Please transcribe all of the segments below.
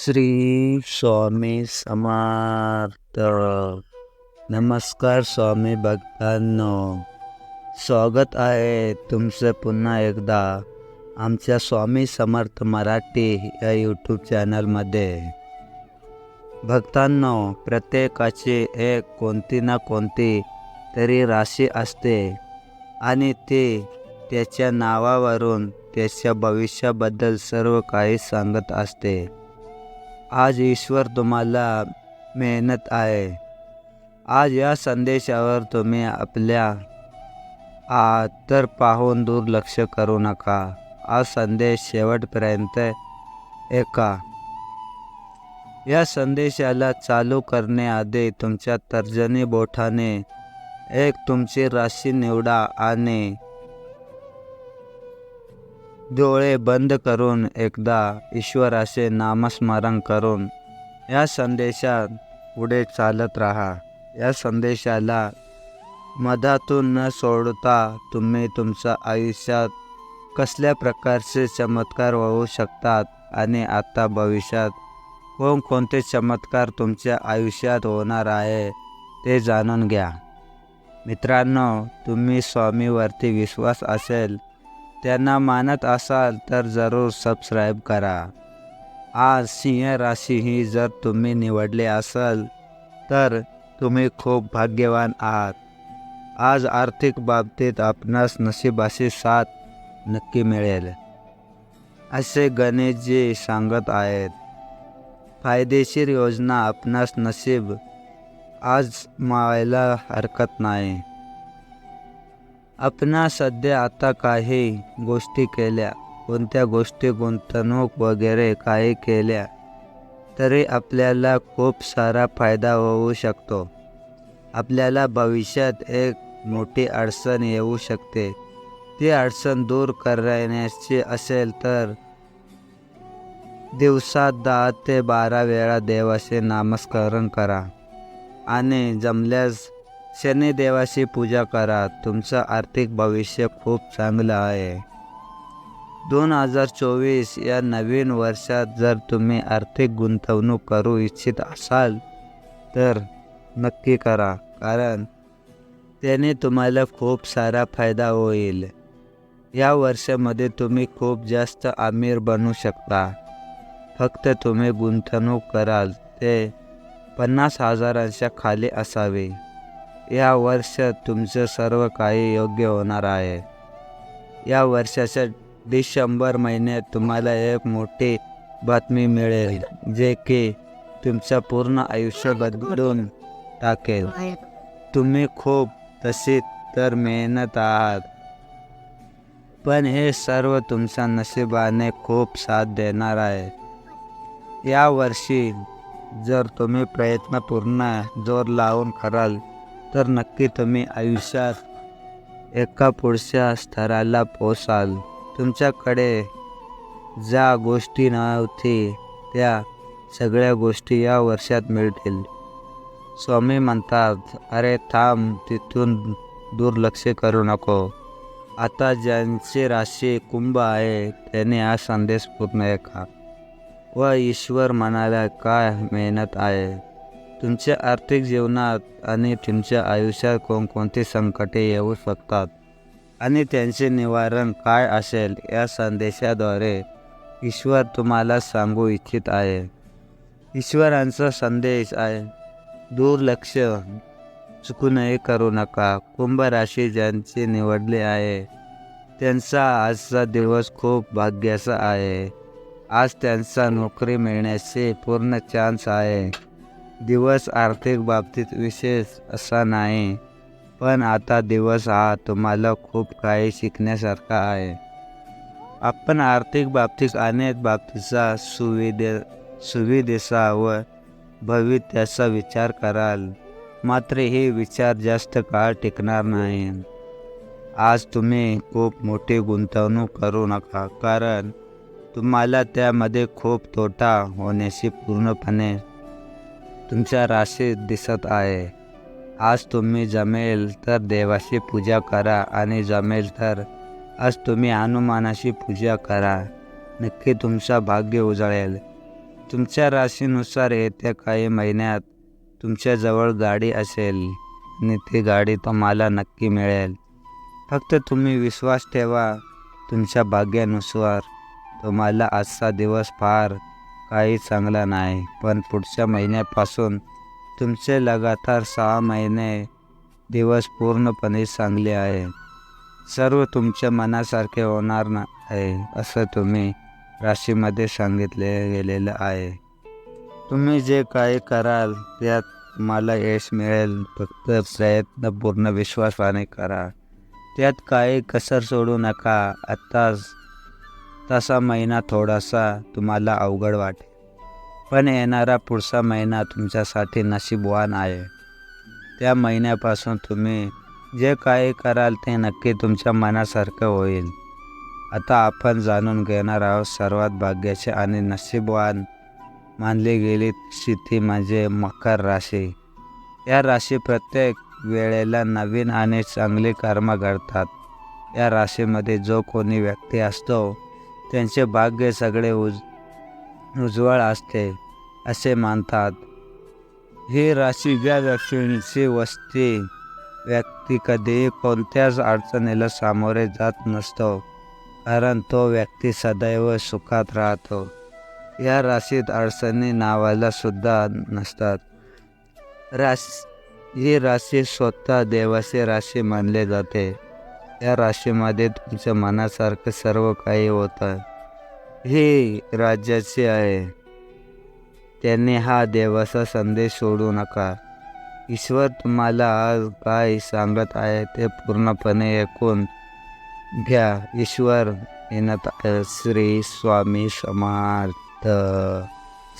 श्री स्वामी समर्थ। नमस्कार स्वामी भक्तांनो। स्वागत आहे तुमचं पुन्हा एकदा आमच्या स्वामी समर्थ मराठी या यूट्यूब चॅनलमध्ये भक्तांनो प्रत्येकाची एक कोणती ना कोणती तरी राशी असते आणि ती त्याच्या नावावरून त्याच्या भविष्याबद्दल सर्व काही सांगत असते. आज ईश्वर तुम्हाला मेहनत आहे. आज या संदेशावर तुम्ही आपल्या आ तर पाहून दुर्लक्ष करू नका. हा संदेश शेवटपर्यंत ऐका. या संदेशाला चालू करण्याआधी तुमच्या तर्जनी बोठाने एक तुमची राशी निवडा आणि डोळे बंद करून एकदा ईश्वराचे नामस्मरण करून या संदेशात पुढे चालत राहा. या संदेशाला मधातून न सोडता तुम्ही तुमच्या आयुष्यात कसल्या प्रकारचे चमत्कार होऊ शकतात आणि आता भविष्यात कोणकोणते चमत्कार तुमच्या आयुष्यात होणार आहे ते जाणून घ्या. मित्रांनो तुम्ही स्वामीवरती विश्वास असेल त्यांना मानत असाल तर जरूर सबस्क्राईब करा. आज सिंह राशी ही जर तुम्ही निवडले असाल तर तुम्ही खूप भाग्यवान आहात. आज आर्थिक बाबतीत आपणास नशिबाशी साथ नक्की मिळेल. असे गणेशजी सांगत आहेत. फायदेशीर योजना आपणास नशीब आज मावायला हरकत नाही. आपणा सध्या आता काही गोष्टी केल्या. कोणत्या गोष्टी गुंतवणूक वगैरे काही केल्या तरी आपल्याला खूप सारा फायदा होऊ शकतो. आपल्याला भविष्यात एक मोठी अडचण येऊ शकते. ती अडचण दूर करण्याची असेल तर दिवसात दहा ते बारा वेळा देवाचे नामस्मरण करा. आणि जमल्यास शनिदेवाची पूजा करा. तुमचं आर्थिक भविष्य खूप चांगलं आहे. दोन हजार चोवीस या नवीन वर्षात जर तुम्ही आर्थिक गुंतवणूक करू इच्छित असाल तर नक्की करा कारण त्याने तुम्हाला खूप सारा फायदा होईल. या वर्षामध्ये तुम्ही खूप जास्त आमिर बनू शकता. फक्त तुम्ही गुंतवणूक कराल ते पन्नास हजारांच्या खाली असावे. या वर्षात तुमचं सर्व काही योग्य होणार आहे. या वर्षाच्या डिसेंबर महिन्यात तुम्हाला एक मोठी बातमी मिळेल जे की तुमचं पूर्ण आयुष्य बदलून टाकेल. तुम्ही खूप तशी तर मेहनत आहात पण हे सर्व तुमच्या नशिबाने खूप साथ देणार आहे. या वर्षी जर तुम्ही प्रयत्न पूर्ण जोर लावून कराल तर नक्की तुम्ही आयुष्यात एका पुढच्या स्तराला पोचाल तुमच्याकडे ज्या गोष्टी नव्हती त्या सगळ्या गोष्टी या वर्षात मिळतील. स्वामी म्हणतात अरे थांब तिथून दुर्लक्ष करू नको. आता ज्यांची राशी कुंभ आहे त्याने हा संदेश पूर्ण ऐका. व ईश्वर म्हणाला काय मेहनत आहे? तुमच्या आर्थिक जीवनात आणि तुमच्या आयुष्यात कोणकोणती संकटे येऊ शकतात आणि त्यांचे निवारण काय असेल या संदेशाद्वारे ईश्वर तुम्हाला सांगू इच्छित आहे. ईश्वरांचा संदेश आहे दुर्लक्ष चुकूनही करू नका. कुंभ राशी ज्यांची निवडली आहे त्यांचा आजचा दिवस खूप भाग्याचा आहे. आज त्यांचा नोकरी मिळण्याचे पूर्ण चान्स आहे. दिवस आर्थिक बाबतीत विशेष असा नाही पण आता दिवस हा तुम्हाला खूप काही शिकण्यासारखा आहे. आपण आर्थिक बाबतीत अनेक बाबतीचा सुविधे सुविधेचा व भवित्याचा विचार कराल. मात्र हे विचार जास्त काळ टिकणार नाही. आज तुम्ही खूप मोठी गुंतवणूक करू नका कारण तुम्हाला त्यामध्ये खूप तोटा होण्याची पूर्णपणे तुमच्या राशीत दिसत आहे. आज तुम्ही जमेल तर देवाची पूजा करा आणि जमेल तर आज तुम्ही हनुमानाची पूजा करा. नक्की तुमचा भाग्य उजळेल. तुमच्या राशीनुसार येत्या काही महिन्यात तुमच्याजवळ गाडी असेल आणि ती गाडी तुम्हाला नक्की मिळेल. फक्त तुम्ही विश्वास ठेवा. तुमच्या भाग्यानुसार तुम्हाला आजचा दिवस फार काही चांगला नाही पण पुढच्या महिन्यापासून तुमचे लगातार सहा महिने दिवस पूर्णपणे चांगले आहे. सर्व तुमच्या मनासारखे होणार ना आहे असं तुम्ही राशीमध्ये सांगितले गेलेलं आहे. तुम्ही जे काही कराल त्यात तुम्हाला यश मिळेल. फक्त प्रयत्न पूर्ण विश्वासाने करा. त्यात काही कसर सोडू नका. आत्ताच तसा महिना थोडासा तुम्हाला अवघड वाटेल. पण येणारा पुढचा महिना तुमच्यासाठी नशीबवान आहे. त्या महिन्यापासून तुम्ही जे काही कराल ते नक्की तुमच्या मनासारखं होईल. आता आपण जाणून घेणार आहोत सर्वात भाग्याचे आणि नशीबवान मानली गेली स्थिती म्हणजे मकर राशी. या राशी प्रत्येक वेळेला नवीन आणि चांगले कर्म घडतात. या राशीमध्ये जो कोणी व्यक्ती असतो त्यांचे भाग्य सगळे उज उज्ज्वळ असते असे मानतात. ही राशी ज्या व्यक्तींची वस्ती व्यक्ती कधीही कोणत्याच अडचणीला सामोरे जात नसतो कारण तो व्यक्ती सदैव सुखात राहतो. या राशीत अडचणी नावाला सुद्धा नसतात. रास ही राशी स्वतः देवाची राशी मानले जाते. या राशीमध्ये तुमच्या मनासारखं सर्व काही होतं हे राज्याचे आहे. त्यांनी हा देवाचा संदेश सोडू नका. ईश्वर तुम्हाला आज काय सांगत आहे ते पूर्णपणे ऐकून घ्या. ईश्वर येण्यात श्री स्वामी समार्थ.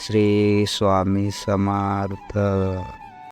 श्री स्वामी समार्थ.